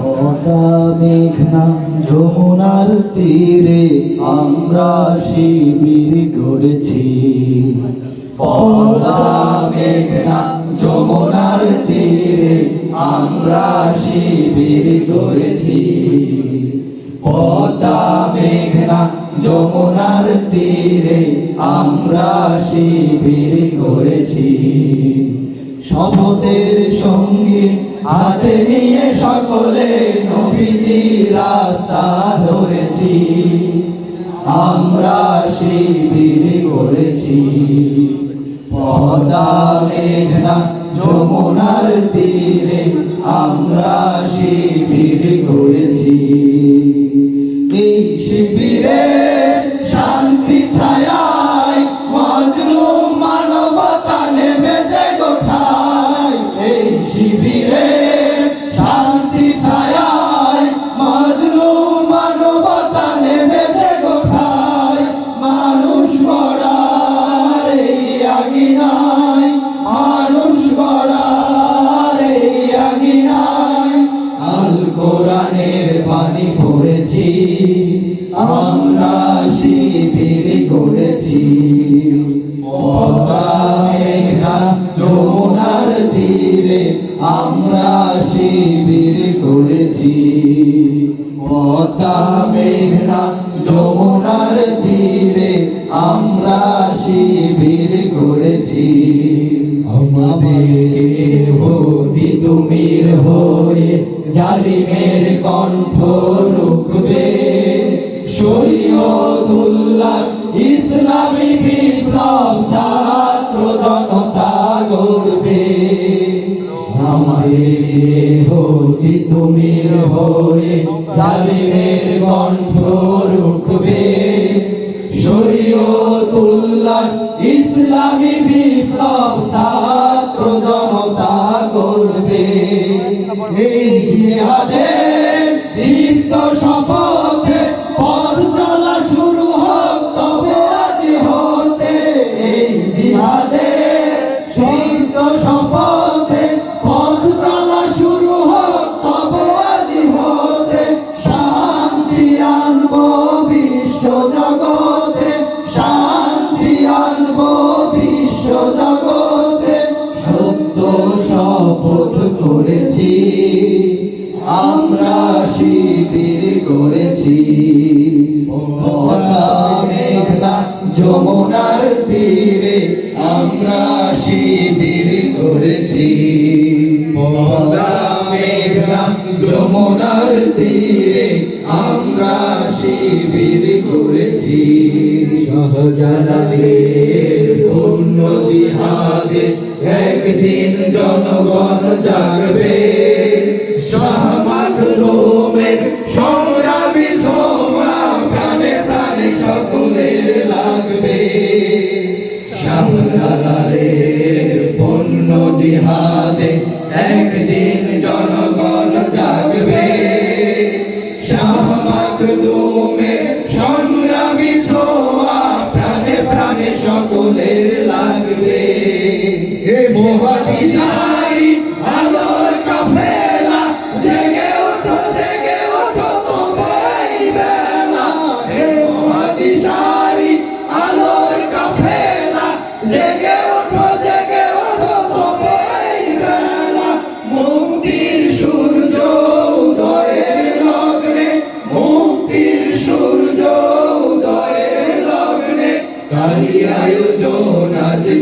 পদা মেঘনা যমুনার তীরে আমরা শিবির গড়েছি। পদা মেঘনা যমুনার তীরে আমরা শিবির গড়েছি। পদা মেঘনা যমুনার তীরে আমরা শিবির গড়েছি। শপথের সঙ্গে হাতে নিয়ে সকলে নবীজি রাস্তা ধরেছি। আমরা শিবির গড়েছি। পদা মেঘনা, যমুনার তীরে আমরা শিবির গড়েছি। এই শিবিরে শিবির করেছি। পদা মেঘনা যমুনার তীরে আমরা শিবির করেছি। তুমির হয়ে জালিমের কণ্ঠ রুখবে। শরীয়তুল্লাহ ইসলামী বিপ্লব ছাত্র জনতা হদি তুমির হয়ে জালিমের কণ্ঠ রুখবে। শরীয়তুল্লাহ ইসলামী বিপ্লব ছাত্র জনতা করবে। এই জিহাদের দীপ্ত শপথে যমুনার তীরে আমরা শিবির করেছি। যমুনার তীরে আমরা শিবির করেছি। শাহজালালের পূর্ণ জিহাদে একদিন জনগণ জাগবে। শাহমাত রোমের সংগ্রামী জিহাদে একদিন জনগণ জাগবে। শাহমাক দুমে সংগ্রামী ছোয়া প্রাণে প্রাণে সকলের লাগবে। হে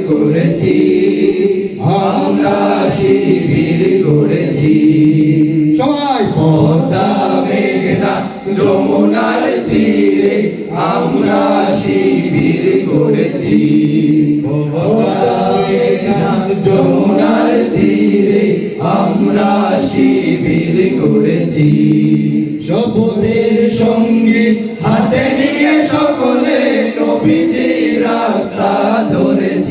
করেছি, আমরা শিবির করেছি। সবাই মেঘনা, যমুনার তীরে আমরা শিবির করেছি। যমুনার তীরে আমরা শিবির করেছি। সঙ্গে হাতে নিয়ে সকলে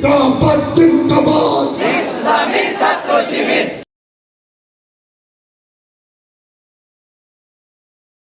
জিন্দাবাদ জিন্দাবাদ